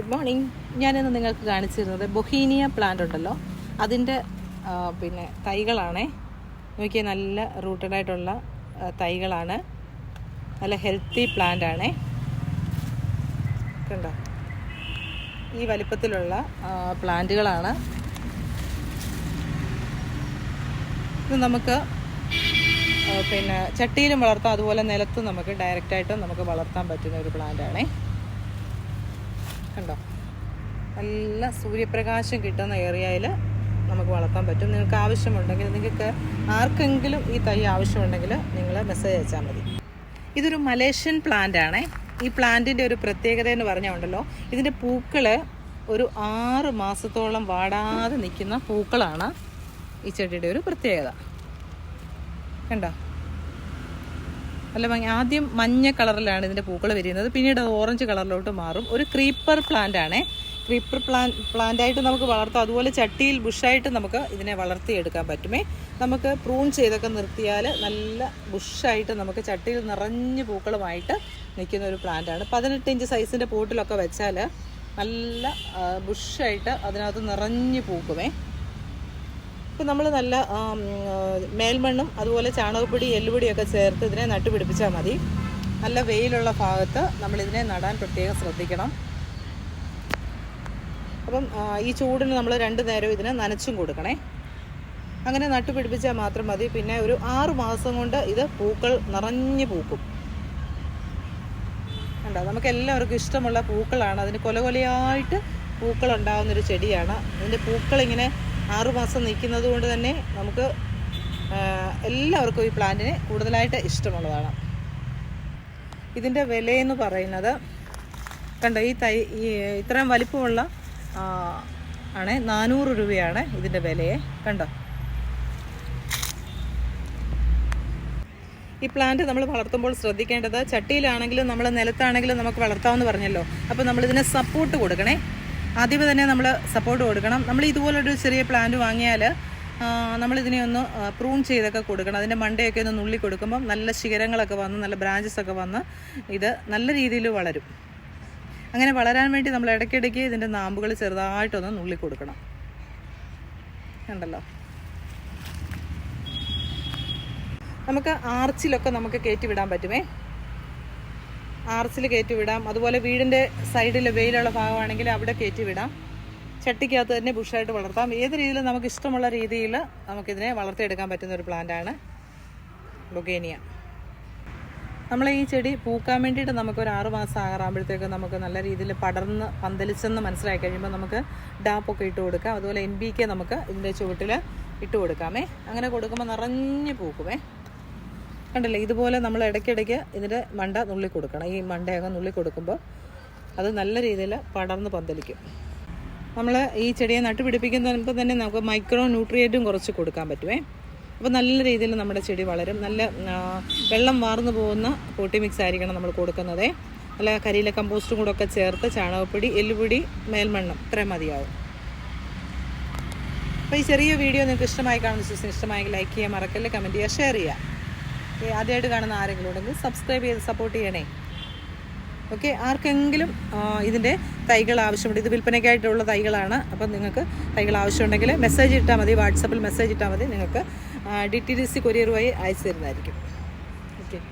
Good morning ഞാനിന്ന് നിങ്ങൾക്ക് കാണിച്ചിരുന്നത് ബൊഹീനിയ പ്ലാന്റ് ഉണ്ടല്ലോ. അതിന്റെ പിന്നെ തൈകളാണേ. നോക്കിയാൽ നല്ല റൂട്ടഡ് ആയിട്ടുള്ള തൈകളാണ്. നല്ല ഹെൽത്തി പ്ലാന്റ് ആണേ. കണ്ടോ? ഈ വലിപ്പത്തിലുള്ള പ്ലാന്റുകളാണ് ഇത് നമുക്ക് പിന്നെ ചട്ടിയിലും വളർത്താം. അതുപോലെ നിലത്തും നമുക്ക് ഡയറക്റ്റായിട്ടും നമുക്ക് വളർത്താൻ പറ്റുന്ന ഒരു പ്ലാന്റ് ആണേ. കണ്ടോ? നല്ല സൂര്യപ്രകാശം കിട്ടുന്ന ഏരിയയിൽ നമുക്ക് വളർത്താൻ പറ്റും. നിങ്ങൾക്ക് ആവശ്യമുണ്ടെങ്കിൽ നിങ്ങൾക്ക് ആർക്കെങ്കിലും ഈ തൈ ആവശ്യമുണ്ടെങ്കിൽ നിങ്ങൾ മെസ്സേജ് അയച്ചാൽ മതി. ഇതൊരു മലേഷ്യൻ പ്ലാന്റ് ആണേ. ഈ പ്ലാന്റിന്റെ ഒരു പ്രത്യേകത എന്ന് പറഞ്ഞാൽ ഉണ്ടല്ലോ ഇതിന്റെ പൂക്കൾ ഒരു ആറ് മാസത്തോളം വാടാതെ നിൽക്കുന്ന പൂക്കളാണ് ഈ ചെടിയുടെ ഒരു പ്രത്യേകത. കണ്ടോ? നല്ല ഭംഗി. ആദ്യം മഞ്ഞ കളറിലാണ് ഇതിന്റെ പൂക്കൾ വരുന്നത്. പിന്നീട് അത് ഓറഞ്ച് കളറിലോട്ട് മാറും. ഒരു ക്രീപ്പർ പ്ലാന്റ് ആണേ. ക്രീപ്പർ പ്ലാൻ പ്ലാന്റ് ആയിട്ട് നമുക്ക് വളർത്താം. അതുപോലെ ചട്ടിയിൽ ബുഷായിട്ട് നമുക്ക് ഇതിനെ വളർത്തിയെടുക്കാൻ പറ്റുമേ. നമുക്ക് പ്രൂൺ ചെയ്തൊക്കെ നിർത്തിയാൽ നല്ല ബുഷായിട്ട് നമുക്ക് ചട്ടിയിൽ നിറഞ്ഞ് പൂക്കളുമായിട്ട് നിൽക്കുന്ന ഒരു പ്ലാന്റ് ആണ്. പതിനെട്ട് ഇഞ്ച് സൈസിന്റെ പോട്ടിലൊക്കെ വെച്ചാൽ നല്ല ബുഷായിട്ട് അതിനകത്ത് നിറഞ്ഞ് പൂക്കുമേ. ഇപ്പം നമ്മൾ നല്ല മേൽമണ്ണും അതുപോലെ ചാണകപ്പൊടി എല്ലുപൊടിയൊക്കെ ചേർത്ത് ഇതിനെ നട്ടുപിടിപ്പിച്ചാൽ മതി. നല്ല വെയിലുള്ള ഭാഗത്ത് നമ്മളിതിനെ നടാൻ പ്രത്യേകം ശ്രദ്ധിക്കണം. അപ്പം ഈ ചൂടിന് നമ്മൾ രണ്ട് നേരം ഇതിനെ നനച്ചും കൊടുക്കണേ. അങ്ങനെ നട്ടുപിടിപ്പിച്ചാൽ മാത്രം മതി. പിന്നെ ഒരു ആറ് മാസം കൊണ്ട് ഇത് പൂക്കൾ നിറഞ്ഞു പൂക്കും. കണ്ടോ? നമുക്ക് എല്ലാവർക്കും ഇഷ്ടമുള്ള പൂക്കളാണ്. അതിന് കൊല കൊലയായിട്ട് പൂക്കൾ ഉണ്ടാകുന്നൊരു ചെടിയാണ്. അതിന്റെ പൂക്കൾ ഇങ്ങനെ ആറുമാസം നിൽക്കുന്നത് കൊണ്ട് തന്നെ നമുക്ക് എല്ലാവർക്കും ഈ പ്ലാന്റിന് കൂടുതലായിട്ട് ഇഷ്ടമുള്ളതാണ്. ഇതിന്റെ വിലയെന്ന് പറയുന്നത് കണ്ടോ ഈ തൈ ഈ ഇത്രയും വലിപ്പമുള്ള ആണ് നാനൂറ് രൂപയാണ് ഇതിന്റെ വിലയെ. കണ്ടോ? ഈ പ്ലാന്റ് നമ്മൾ വളർത്തുമ്പോൾ ശ്രദ്ധിക്കേണ്ടത് ചട്ടിയിലാണെങ്കിലും നമ്മൾ നിലത്താണെങ്കിലും നമുക്ക് വളർത്താമെന്ന് പറഞ്ഞല്ലോ. അപ്പോൾ നമ്മളിതിനെ സപ്പോർട്ട് കൊടുക്കണേ. ആദ്യമേ തന്നെ നമ്മൾ സപ്പോർട്ട് കൊടുക്കണം. നമ്മൾ ഇതുപോലൊരു ചെറിയ പ്ലാന്റ് വാങ്ങിയാൽ നമ്മളിതിനെ ഒന്ന് പ്രൂൺ ചെയ്തൊക്കെ കൊടുക്കണം. അതിന്റെ മണ്ടയൊക്കെ ഒന്ന് നുള്ളി കൊടുക്കുമ്പം നല്ല ശിഖരങ്ങളൊക്കെ വന്ന് നല്ല ബ്രാഞ്ചസ് ഒക്കെ വന്ന് ഇത് നല്ല രീതിയിൽ വളരും. അങ്ങനെ വളരാൻ വേണ്ടി നമ്മൾ ഇടയ്ക്കിടയ്ക്ക് ഇതിന്റെ നാമ്പുകൾ ചെറുതായിട്ടൊന്ന് നുള്ളി കൊടുക്കണം. കണ്ടല്ലോ? നമുക്ക് ആർച്ചിലൊക്കെ നമുക്ക് കയറ്റി വിടാൻ പറ്റുമേ? ആർച്ചിൽ കയറ്റി വിടാം അതുപോലെ വീടിന്റെ സൈഡിൽ വെയിലുള്ള ഭാഗമാണെങ്കിൽ അവിടെ കയറ്റി വിടാം ചട്ടിക്കകത്ത് തന്നെ ബുഷായിട്ട് വളർത്താം. ഏത് രീതിയിൽ നമുക്ക് ഇഷ്ടമുള്ള രീതിയിൽ നമുക്കിതിനെ വളർത്തിയെടുക്കാൻ പറ്റുന്ന ഒരു പ്ലാന്റാണ് ബൊഗേനിയ നമ്മൾ ഈ ചെടി പൂക്കാൻ വേണ്ടിയിട്ട് നമുക്ക് ഒരു ആറ് മാസം ആകാറാകുമ്പോഴത്തേക്ക് നമുക്ക് നല്ല രീതിയിൽ പടർന്ന് പന്തലിച്ചെന്ന് മനസ്സിലാക്കി കഴിയുമ്പോൾ നമുക്ക് ഡാപ്പൊക്കെ ഇട്ട് കൊടുക്കാം. അതുപോലെ എൻ ബി കെ നമുക്ക് ഇതിന്റെ ചുവട്ടിൽ ഇട്ട് കൊടുക്കാമേ. അങ്ങനെ കൊടുക്കുമ്പോൾ നിറഞ്ഞ് പൂക്കുമേ. കണ്ടില്ലേ ഇതുപോലെ നമ്മൾ ഇടയ്ക്കിടയ്ക്ക് ഇതിന്റെ മണ്ട നുള്ളി കൊടുക്കണം. ഈ മണ്ടയൊക്കെ നുള്ളി കൊടുക്കുമ്പോൾ അത് നല്ല രീതിയിൽ പടർന്ന് പന്തലിക്കും. നമ്മൾ ഈ ചെടിയെ നട്ടുപിടിപ്പിക്കുന്നതിപ്പോൾ തന്നെ നമുക്ക് മൈക്രോ ന്യൂട്രിയന്റും കുറച്ച് കൊടുക്കാൻ പറ്റുമേ അപ്പോൾ നല്ല രീതിയിൽ നമ്മുടെ ചെടി വളരും. നല്ല വെള്ളം വാർന്നു പോകുന്ന പൊട്ടി മിക്സ് ആയിരിക്കണം നമ്മൾ കൊടുക്കുന്നത്. നല്ല കരിയില കമ്പോസ്റ്റും കൂടെ ഒക്കെ ചേർത്ത് ചാണകപ്പൊടി എല്ലുപൊടി മേൽമണ്ണം ഇത്രയും മതിയാവും. അപ്പോൾ ഈ ചെറിയ വീഡിയോ നിങ്ങൾക്ക് ഇഷ്ടമായി കാണുന്ന ഇഷ്ടമായെങ്കിൽ ലൈക്ക് ചെയ്യുക മറക്കല്ലേ കമന്റ് ചെയ്യുക ഷെയർ ചെയ്യുക. ഓക്കേ, ആദ്യമായിട്ട് കാണുന്ന ആരെങ്കിലും ഉണ്ടെങ്കിൽ സബ്സ്ക്രൈബ് ചെയ്ത് സപ്പോർട്ട് ചെയ്യണേ. ഓക്കെ ആർക്കെങ്കിലും ഇതിന്റെ തൈകൾ ആവശ്യമുണ്ട് ഇത് വിൽപ്പനയ്ക്കായിട്ടുള്ള തൈകളാണ് അപ്പം നിങ്ങൾക്ക് തൈകൾ ആവശ്യമുണ്ടെങ്കിൽ മെസ്സേജ് ഇട്ടാൽ മതി വാട്സപ്പിൽ മെസ്സേജ് ഇട്ടാൽ മതി നിങ്ങൾക്ക് D T D C courier വഴി അയച്ചു തരുന്നതായിരിക്കും.